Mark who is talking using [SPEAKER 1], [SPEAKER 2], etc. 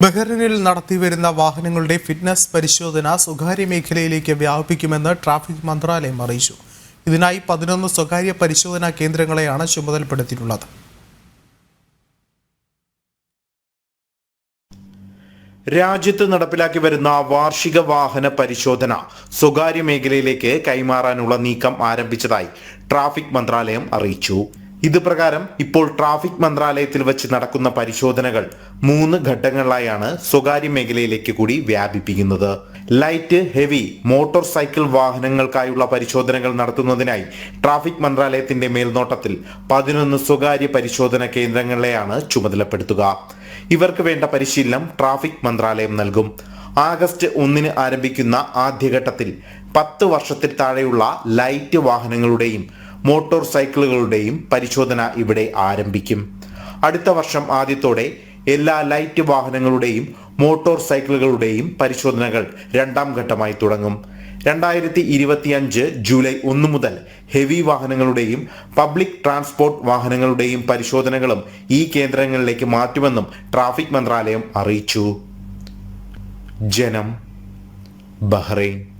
[SPEAKER 1] ബഹ്റിനിൽ നടത്തിവരുന്ന വാഹനങ്ങളുടെ ഫിറ്റ്നസ് പരിശോധന സ്വകാര്യ മേഖലയിലേക്ക് വ്യാപിപ്പിക്കുമെന്ന് ട്രാഫിക് മന്ത്രാലയം അറിയിച്ചു. ഇതിനായി പതിനൊന്ന് സ്വകാര്യ പരിശോധനാ കേന്ദ്രങ്ങളെയാണ് ചുമതലപ്പെടുത്തിയിട്ടുള്ളത്.
[SPEAKER 2] രാജ്യത്ത് നടപ്പിലാക്കി വരുന്ന വാർഷിക വാഹന പരിശോധന സ്വകാര്യ മേഖലയിലേക്ക് കൈമാറാനുള്ള നീക്കം ആരംഭിച്ചതായി ട്രാഫിക് മന്ത്രാലയം അറിയിച്ചു. ഇത് പ്രകാരം ഇപ്പോൾ ട്രാഫിക് മന്ത്രാലയത്തിൽ വെച്ച് നടക്കുന്ന പരിശോധനകൾ മൂന്ന് ഘട്ടങ്ങളിലായാണ് സ്വകാര്യ മേഖലയിലേക്ക് കൂടി വ്യാപിപ്പിക്കുന്നത്. ലൈറ്റ് ഹെവി മോട്ടോർ സൈക്കിൾ വാഹനങ്ങൾക്കായുള്ള പരിശോധനകൾ നടത്തുന്നതിനായി ട്രാഫിക് മന്ത്രാലയത്തിന്റെ മേൽനോട്ടത്തിൽ പതിനൊന്ന് സ്വകാര്യ പരിശോധന കേന്ദ്രങ്ങളെയാണ് ചുമതലപ്പെടുത്തുക. ഇവർക്ക് വേണ്ട പരിശീലനം ട്രാഫിക് മന്ത്രാലയം നൽകും. ആഗസ്റ്റ് ഒന്നിന് ആരംഭിക്കുന്ന ആദ്യഘട്ടത്തിൽ പത്ത് വർഷത്തിൽ താഴെയുള്ള ലൈറ്റ് വാഹനങ്ങളുടെയും മോട്ടോർ സൈക്കിളുകളുടെയും പരിശോധന ഇവിടെ ആരംഭിക്കും. അടുത്ത വർഷം ആദ്യത്തോടെ എല്ലാ ലൈറ്റ് വാഹനങ്ങളുടെയും മോട്ടോർ സൈക്കിളുകളുടെയും പരിശോധനകൾ രണ്ടാം ഘട്ടമായി തുടങ്ങും. രണ്ടായിരത്തി ഇരുപത്തിയഞ്ച് ജൂലൈ ഒന്ന് മുതൽ ഹെവി വാഹനങ്ങളുടെയും പബ്ലിക് ട്രാൻസ്പോർട്ട് വാഹനങ്ങളുടെയും പരിശോധനകളും ഈ കേന്ദ്രങ്ങളിലേക്ക് മാറ്റുമെന്നും ട്രാഫിക് മന്ത്രാലയം അറിയിച്ചു. ജനം ബഹ്റൈൻ